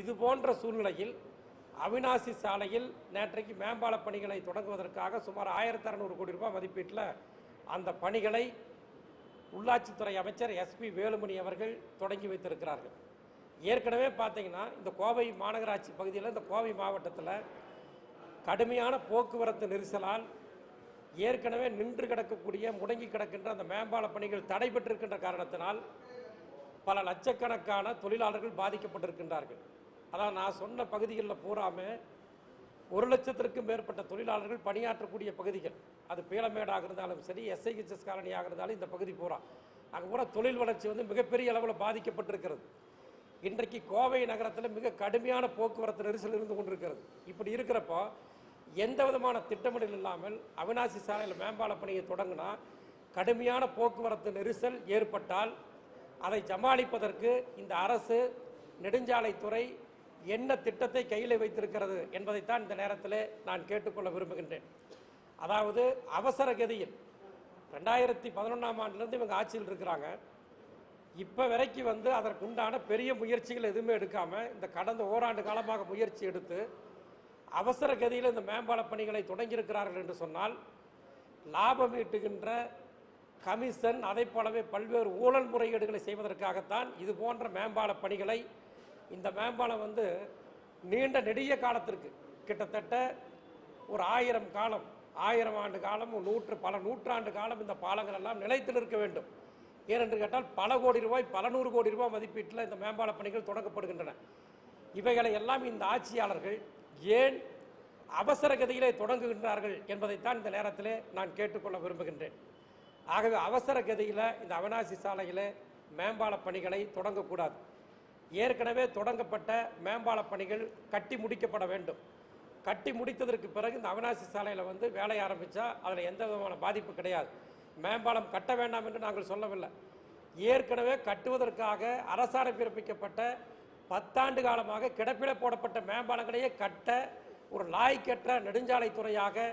இது போன்ற சூழ்நிலையில் அவினாசி சாலையில் நேற்றைக்கு மேம்பால பணிகளை தொடங்குவதற்காக சுமார் ஆயிரத்தி அறநூறு கோடி ரூபாய் மதிப்பீட்டில் அந்த பணிகளை உள்ளாட்சித்துறை அமைச்சர் எஸ்பி வேலுமணி அவர்கள் தொடங்கி வைத்திருக்கிறார்கள். ஏற்கனவே பார்த்தீங்கன்னா இந்த கோவை மாநகராட்சி பகுதியில் இந்த கோவை மாவட்டத்தில் கடுமையான போக்குவரத்து நெரிசலால் ஏற்கனவே நின்று கிடக்கக்கூடிய முடங்கி கிடக்கின்ற அந்த மேம்பால பணிகள் தடைபெற்றிருக்கின்ற காரணத்தினால் பல லட்சக்கணக்கான தொழிலாளர்கள் பாதிக்கப்பட்டிருக்கின்றார்கள். அதான் நான் சொன்ன பகுதிகளில் பூராமல் ஒரு லட்சத்திற்கும் மேற்பட்ட தொழிலாளர்கள் பணியாற்றக்கூடிய பகுதிகள். அது பீளமேடாக இருந்தாலும் சரி எஸ்ஐஹெச்எஸ் காலனியாக இருந்தாலும் இந்த பகுதி பூரா. அங்கே பூரா தொழில் வளர்ச்சி வந்து மிகப்பெரிய அளவில் பாதிக்கப்பட்டிருக்கிறது. இன்றைக்கு கோவை நகரத்தில் மிக கடுமையான போக்குவரத்து நெரிசல் இருந்து கொண்டிருக்கிறது. இப்படி இருக்கிறப்போ எந்த விதமான திட்டமிடல் இல்லாமல் அவினாசி சாலையில் மேம்பால பணியை தொடங்கினா கடுமையான போக்குவரத்து நெரிசல் ஏற்பட்டால் அதை சமாளிப்பதற்கு இந்த அரசு நெடுஞ்சாலைத்துறை என்ன திட்டத்தை கையில் வைத்திருக்கிறது என்பதைத்தான் இந்த நேரத்தில் நான் கேட்டுக்கொள்ள விரும்புகின்றேன். அதாவது அவசர கதியில் ரெண்டாயிரத்தி பதினொன்றாம் ஆண்டுலேருந்து இவங்க ஆட்சியில் இருக்கிறாங்க. இப்போ வரைக்கும் வந்து அதற்குண்டான பெரிய முயற்சிகள் எதுவுமே எடுக்காமல் இந்த கடந்த ஓராண்டு காலமாக முயற்சி எடுத்து அவசர கதியில் இந்த மேம்பால பணிகளை தொடங்கியிருக்கிறார்கள் என்று சொன்னால் லாபம் ஈட்டுகின்ற கமிஷன் அதை போலவே பல்வேறு ஊழல் முறைகேடுகளை செய்வதற்காகத்தான் இது போன்ற மேம்பால பணிகளை இந்த மேம்பாலம் வந்து நீண்ட நெடிய காலத்திற்கு. கிட்டத்தட்ட ஒரு ஆயிரம் காலம் ஆயிரம் ஆண்டு காலம் நூற்று பல நூற்றாண்டு காலம் இந்த பாலங்கள் எல்லாம் நிலைத்து நிற்க வேண்டும். ஏனென்று கேட்டால் பல கோடி ரூபாய் பல நூறு கோடி ரூபாய் மதிப்பீட்டில் இந்த மேம்பால பணிகள் தொடங்கப்படுகின்றன. இவைகளை எல்லாம் இந்த ஆட்சியாளர்கள் ஏன் அவசர கதியிலே தொடங்குகின்றார்கள் என்பதைத்தான் இந்த நேரத்திலே நான் கேட்டுக்கொள்ள விரும்புகின்றேன். ஆகவே அவசர கதியில் இந்த அவினாசி சாலையில் மேம்பால பணிகளை தொடங்கக்கூடாது. ஏற்கனவே தொடங்கப்பட்ட மேம்பால பணிகள் கட்டி முடிக்கப்பட வேண்டும். கட்டி முடித்ததற்கு பிறகு இந்த அவினாசி சாலையில் வந்து வேலையை ஆரம்பித்தா அதில் எந்த விதமான பாதிப்பு கிடையாது. மேம்பாலம் கட்ட வேண்டாம் என்று நாங்கள் சொல்லவில்லை. ஏற்கனவே கட்டுவதற்காக அரசாணை பிறப்பிக்கப்பட்ட பத்தாண்டு காலமாக கிடப்பில போடப்பட்ட மேம்பாலங்களையே கட்ட ஒரு லாய்க்கற்ற நெடுஞ்சாலைத்துறையாக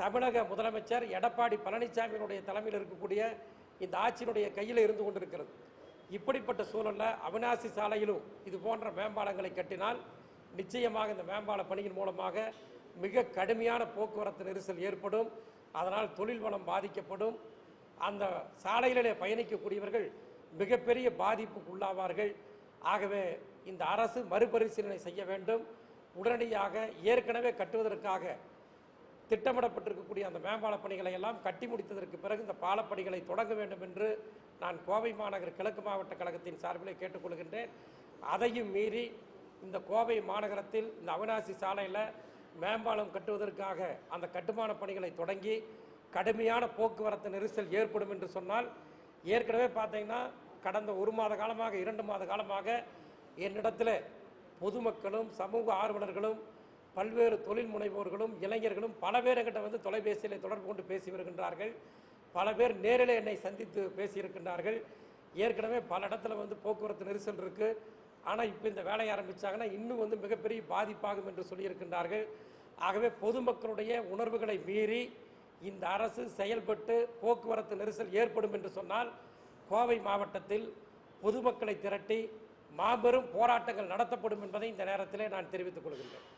தமிழக முதலமைச்சர் எடப்பாடி பழனிசாமியினுடைய தலைமையில் இருக்கக்கூடிய இந்த ஆட்சியினுடைய கையில் இருந்து கொண்டிருக்கிறது. இப்படிப்பட்ட சூழலில் அவினாசி சாலையிலும் இது போன்ற மேம்பாலங்களை கட்டினால் நிச்சயமாக இந்த மேம்பால பணியின் மூலமாக மிக கடுமையான போக்குவரத்து நெரிசல் ஏற்படும். அதனால் தொழில் வளம் பாதிக்கப்படும். அந்த சாலைகளிலே பயணிக்கக்கூடியவர்கள் மிகப்பெரிய பாதிப்புக்கு உள்ளாவார்கள். ஆகவே இந்த அரசு மறுபரிசீலனை செய்ய வேண்டும். உடனடியாக ஏற்கனவே கட்டுவதற்காக திட்டமிடப்பட்டிருக்கக்கூடிய அந்த மேம்பால பணிகளை எல்லாம் கட்டி முடித்ததற்கு பிறகு இந்த பாலப்பணிகளை தொடங்க வேண்டும் என்று நான் கோவை மாநகர் கிழக்கு மாவட்ட கழகத்தின் சார்பில் கேட்டுக்கொள்கின்றேன். அதையும் மீறி இந்த கோவை மாநகரத்தில் இந்த அவினாசி சாலையில் மேம்பாலம் கட்டுவதற்காக அந்த கட்டுமான பணிகளை தொடங்கி கடுமையான போக்குவரத்து நெரிசல் ஏற்படும் என்று சொன்னால் ஏற்கனவே பார்த்தீங்கன்னா கடந்த ஒரு மாத காலமாக இரண்டு மாத காலமாக என்னிடத்தில் பொதுமக்களும் சமூக ஆர்வலர்களும் பல்வேறு தொழில் முனைவோர்களும் இளைஞர்களும் பல பேர் என்கிட்ட வந்து தொலைபேசியில் தொடர்பு கொண்டு பேசி வருகின்றார்கள். பல பேர் நேரில் என்னை சந்தித்து பேசியிருக்கின்றார்கள். ஏற்கனவே பல இடத்துல வந்து போக்குவரத்து நெரிசல் இருக்குது ஆனால் இப்போ இந்த வேலையை ஆரம்பித்தாங்கன்னா இன்னும் வந்து மிகப்பெரிய பாதிப்பாகும் என்று சொல்லியிருக்கின்றார்கள். ஆகவே பொதுமக்களுடைய உணர்வுகளை மீறி இந்த அரசு செயல்பட்டு போக்குவரத்து நெரிசல் ஏற்படும் என்று சொன்னால் கோவை மாவட்டத்தில் பொதுமக்களை திரட்டி மாபெரும் போராட்டங்கள் நடத்தப்படும் என்பதை இந்த நேரத்திலே நான் தெரிவித்துக் கொள்கின்றேன்.